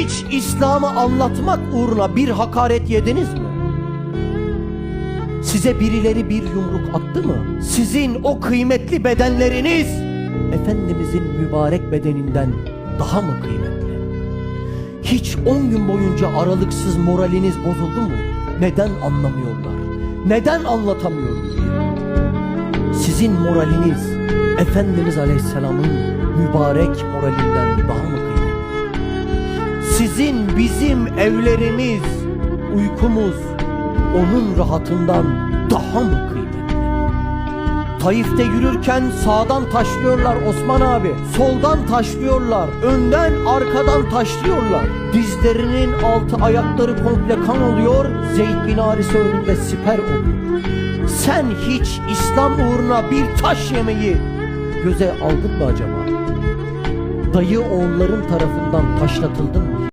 Hiç İslam'ı anlatmak uğruna bir hakaret yediniz mi? Size birileri bir yumruk attı mı? Sizin o kıymetli bedenleriniz Efendimizin mübarek bedeninden daha mı kıymetli? Hiç 10 gün boyunca aralıksız moraliniz bozuldu mu? Neden anlamıyorlar? Neden anlatamıyorum diye. Sizin moraliniz Efendimiz Aleyhisselam'ın mübarek moralinden daha mı? Sizin bizim evlerimiz, uykumuz onun rahatından daha mı kıymetli? Taif'te yürürken sağdan taşlıyorlar Osman abi, soldan taşlıyorlar, önden arkadan taşlıyorlar. Dizlerinin altı ayakları komple kan oluyor, Zeyd bin Harise önünde siper oluyor. Sen hiç İslam uğruna bir taş yemeyi göze aldın mı acaba? Dayı oğulların tarafından taşlatıldın mı?